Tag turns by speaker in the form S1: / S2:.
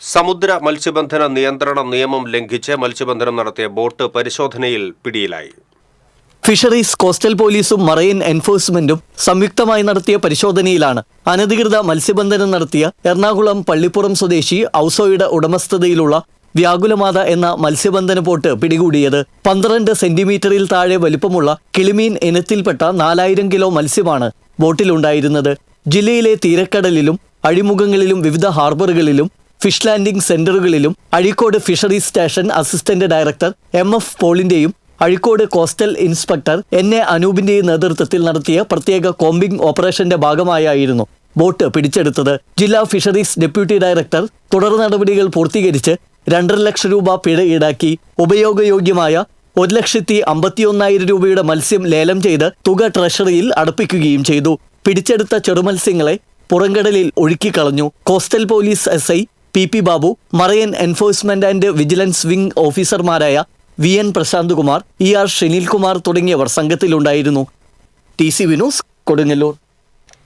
S1: സമുദ്ര മത്സ്യബന്ധന നിയന്ത്രണ നിയമം ലംഘിച്ച് മത്സ്യബന്ധനം നടത്തിയ ബോട്ട് പരിശോധനയിൽ പിടിയിലായി.
S2: ഫിഷറീസ് കോസ്റ്റൽ പോലീസും മറൈൻ എൻഫോഴ്സ്മെന്റും സംയുക്തമായി നടത്തിയ പരിശോധനയിലാണ് അനധികൃത മത്സ്യബന്ധനം നടത്തിയ എറണാകുളം പള്ളിപ്പുറം സ്വദേശി ഔസോയുടെ ഉടമസ്ഥതയിലുള്ള വ്യാകുലമാത എന്ന മത്സ്യബന്ധന ബോട്ട് പിടികൂടിയത് പന്ത്രണ്ട് സെന്റിമീറ്ററിൽ താഴെ വലിപ്പമുള്ള കിളിമീൻ ഇനത്തിൽപ്പെട്ട നാലായിരം കിലോ മത്സ്യമാണ് ബോട്ടിലുണ്ടായിരുന്നത്. ജില്ലയിലെ തീരക്കടലിലും അഴിമുഖങ്ങളിലും വിവിധ ഹാർബറുകളിലും fish landing സെന്ററുകളിലും Azhikode fisheries station assistant director M F പോളിന്റെയും Azhikode coastal inspector N A അനൂപിന്റെയും നേതൃത്വത്തിൽ നടത്തിയ പ്രത്യേക കോമ്പിംഗ് ഓപ്പറേഷന്റെ ഭാഗമായായിരുന്നു ബോട്ട് പിടിച്ചെടുത്തത്. ജില്ലാ ഫിഷറീസ് ഡെപ്യൂട്ടി ഡയറക്ടർ തുടർ നടപടികൾ പൂർത്തീകരിച്ച് രണ്ടര ലക്ഷം രൂപ പിഴ ഈടാക്കി. ഉപയോഗയോഗ്യമായ ഒരു ലക്ഷത്തി അമ്പത്തിയൊന്നായിരം രൂപയുടെ മത്സ്യം ലേലം ചെയ്ത് തുക ട്രഷറിയിൽ അടപ്പിക്കുകയും ചെയ്തു. പിടിച്ചെടുത്ത ചെറുമത്സ്യങ്ങളെ പുറംകടലിൽ ഒഴുക്കിക്കളഞ്ഞു. Coastal police SI P P Babu marine enforcement and vigilance wing ഓഫീസർമാരായ V N Prashanth Kumar E R Shenilkumar തുടങ്ങിയവർ സംഘത്തിലുണ്ടായിരുന്നു. T C Vinos Kodungallur.